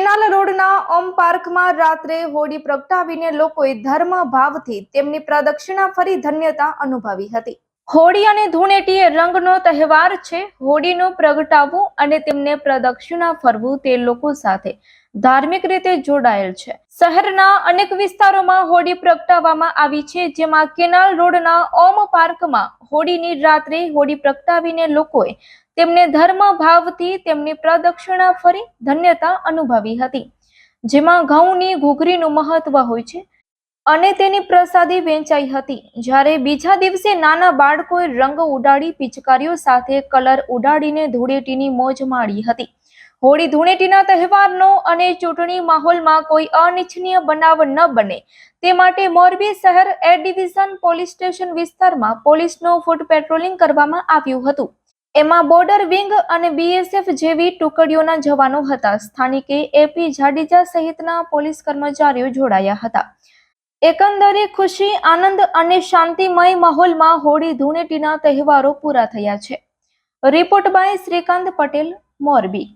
Canal રોડના ઓમ પાર્કમાં રાત્રે હોડી પ્રગટાવીને લોકોએ ધર્મ ભાવથી તેમની પ્રદક્ષિણા ફરી ધન્યતા અનુભવી હતી. હોળી અને ધૂળેટી એ રંગનો તહેવાર છે. હોળીનું પ્રગટાવવું અને તેમને પ્રદક્ષિણા ફરવું તે લોકો સાથે ધાર્મિક રીતે જોડાયેલ છે. શહેરના અનેક વિસ્તારોમાં હોડી પ્રગટાવવામાં આવી છે, જેમાં કેનાલ રોડના ઓમ પાર્કમાં હોળીની રાત્રે હોડી પ્રગટાવીને લોકોએ તેમને ધર્મ ભાવથી તેમની પ્રદક્ષિણા ફરી ધન્યતા અનુભવી હતી. જેમાં ઘઉંની ઘૂઘરીનું મહત્વ હોય છે અને તેની પ્રસાદી વેચાઈ હતી. જ્યારે બીજા દિવસે નાના બાળકોએ રંગ ઉડાડી પિચકારીઓ સાથે કલર ઉડાડીને ધૂળેટીની મોજ માણી હતી. હોળી ધૂળેટીના તહેવારનો અને ચૂંટણી માહોલમાં કોઈ અનિચ્છનીય બનાવ ન બને. તે માટે મોરબી શહેર એ ડિવિઝન પોલીસ સ્ટેશન વિસ્તારમાં પોલીસનો ફૂટ પેટ્રોલિંગ કરવામાં આવ્યું હતું. એમાં બોર્ડર વિંગ અને બીએસએફ જેવી ટુકડીઓના જવાનો હતા. સ્થાનિકે એપી જાડેજા સહિતના પોલીસ કર્મચારીઓ જોડાયા હતા. એકંદરે ખુશી, આનંદ અને શાંતિમય માહોલમાં હોળી ધૂળેટીના તહેવારો પૂરા થયા છે. Report by Shrikant Patel, Morbi.